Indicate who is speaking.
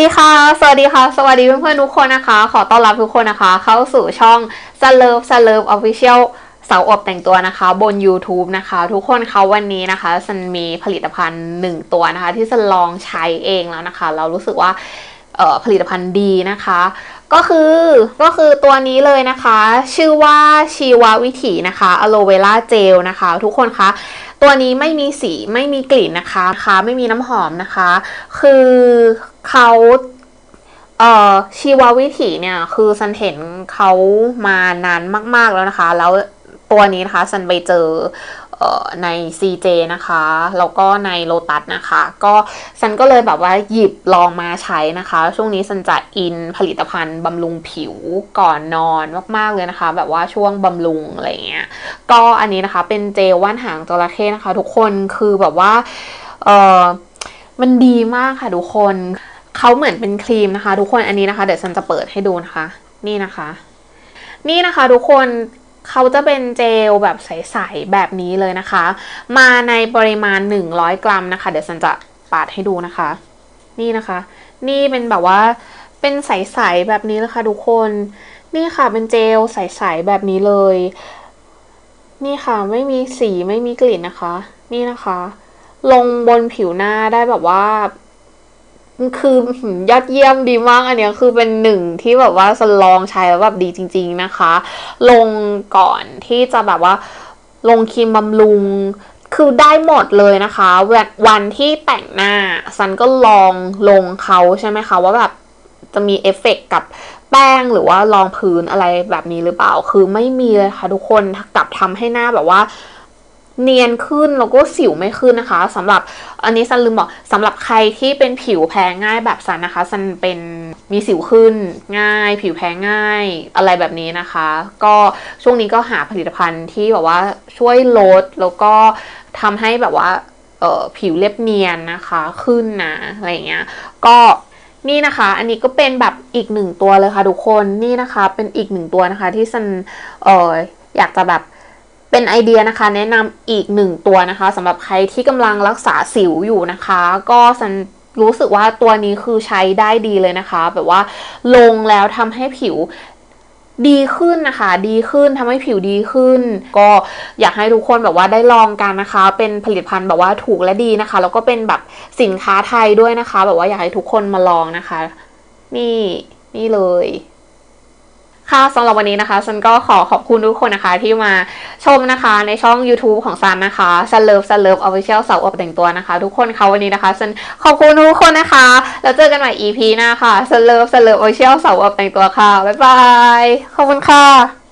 Speaker 1: ดีค่ะ สวัสดีค่ะ สวัสดีเพื่อนๆทุกคนนะคะ ขอต้อนรับทุกคนนะคะ เข้าสู่ช่อง s l o v e s l o v e Official สาวอบแต่งตัวนะคะ บน YouTube นะคะ ทุกคนเขาวันนี้นะคะฉันมีผลิตภัณฑ์หนึ่งตัวนะคะ ที่ฉันลองใช้เองแล้วนะคะ เรารู้สึกว่าผลิตภัณฑ์ดีนะคะ ก็คือก็คือตัวนี้เลยนะคะ ชื่อว่าชีววิถีนะคะอะโลเวราเจลนะคะ ทุกคนคะตัวนี้ไม่มีสีไม่มีกลิ่นนะคะนะคะไม่มีน้ำหอมนะคะ คือ เขาเอ่อชีววิถีเนี่ยคือซันเห็นเขามานานมาก ๆแล้วนะคะ แล้วตัวนี้นะคะซันไปเจอเอ่อใน CJ นะคะ แล้วก็ในโลตัสนะคะ ก็ซันก็เลยแบบว่าหยิบลองมาใช้นะคะ ช่วงนี้ซันจะอินผลิตภัณฑ์บำรุงผิวก่อนนอนมาก ๆ เลยนะคะ แบบว่าช่วงบำรุงอะไรเงี้ย ก็อันนี้นะคะเป็นเจลว่านหางจระเข้นะคะ ทุกคนคือแบบว่า เออมันดีมากค่ะทุกคน เขาเหมือนเป็นครีมนะคะ ทุกคนอันนี้นะคะ เดี๋ยวฉันจะเปิดให้ดูนะคะ นี่นะคะ นี่นะคะทุกคนเขาจะเป็นเจลแบบใสๆแบบนี้เลยนะคะ มาในปริมาณ 100 กรัมนะคะ เดี๋ยวฉันจะปาดให้ดูนะคะ นี่นะคะ นี่เป็นแบบว่าเป็นใสๆแบบนี้นะคะทุกคน นี่ค่ะเป็นเจลใสๆแบบนี้เลย นี่ค่ะไม่มีสีไม่มีกลิ่นนะคะ นี่นะคะ ลงบนผิวหน้าได้แบบว่า คือหือยอดเยี่ยมดีมาก อันเนี้ยคือเป็นหนึ่งที่แบบว่าสลองใช้แล้วแบบดีจริง ๆนะคะ ลงก่อนที่จะแบบว่าลงครีมบำรุงคือได้หมดเลยนะคะวันวันที่แต่งหน้าซันก็ลองลงเขาใช่ไหมคะ ว่าแบบจะมีเอฟเฟกต์กับแป้งหรือว่ารองพื้นอะไรแบบนี้หรือเปล่า คือไม่มีเลยค่ะทุกคนกลับทำให้หน้าแบบว่า เนียนขึ้นแล้วก็สิวไม่ขึ้นนะคะสำหรับอันนี้ซันลืมบอกสำหรับใครที่เป็นผิวแพ้ง่ายแบบซันนะคะซันเป็นมีสิวขึ้นง่าย ผิวแพ้ง่ายอะไรแบบนี้นะคะ ก็ช่วงนี้ก็หาผลิตภัณฑ์ที่แบบว่าช่วยลดแล้วก็ทำให้แบบว่าผิวเรียบเนียนนะคะขึ้นนะอะไรอย่างเงี้ยก็นี่นะคะ อันนี้ก็เป็นแบบอีกหนึ่งตัวเลยค่ะทุกคนนี่นะคะเป็นอีกหนึ่งตัวนะคะที่ซันเอออยากจะแบบ เป็นไอเดียนะคะ แนะนำอีกหนึ่งตัวนะคะสำหรับใครที่กำลังรักษาสิวอยู่นะคะ ก็สันรู้สึกว่าตัวนี้คือใช้ได้ดีเลยนะคะ แบบว่าลงแล้วทำให้ผิวดีขึ้นนะคะ ดีขึ้นทำให้ผิวดีขึ้น ก็อยากให้ทุกคนแบบว่าได้ลองกันนะคะ เป็นผลิตภัณฑ์แบบว่าถูกและดีนะคะ แล้วก็เป็นแบบสินค้าไทยด้วยนะคะ แบบว่าอยากให้ทุกคนมาลองนะคะ นี่นี่เลย ค่ะสำหรับวันนี้นะคะฉันก็ขอขอบคุณทุกคนนะคะที่มาชมนะคะในช่อง YouTube ของซันนะคะซันเลิฟซันเลิฟออฟฟิเชียลสาวอบแต่งตัวนะคะ ทุกคนคะวันนี้นะคะฉันขอบคุณทุกคนนะคะ แล้วเจอกันใหม่ EP หน้าค่ะซันเลิฟซันเลิฟออฟฟิเชียลสาวอบแต่งตัวค่ะ บ๊ายบาย ขอบคุณค่ะ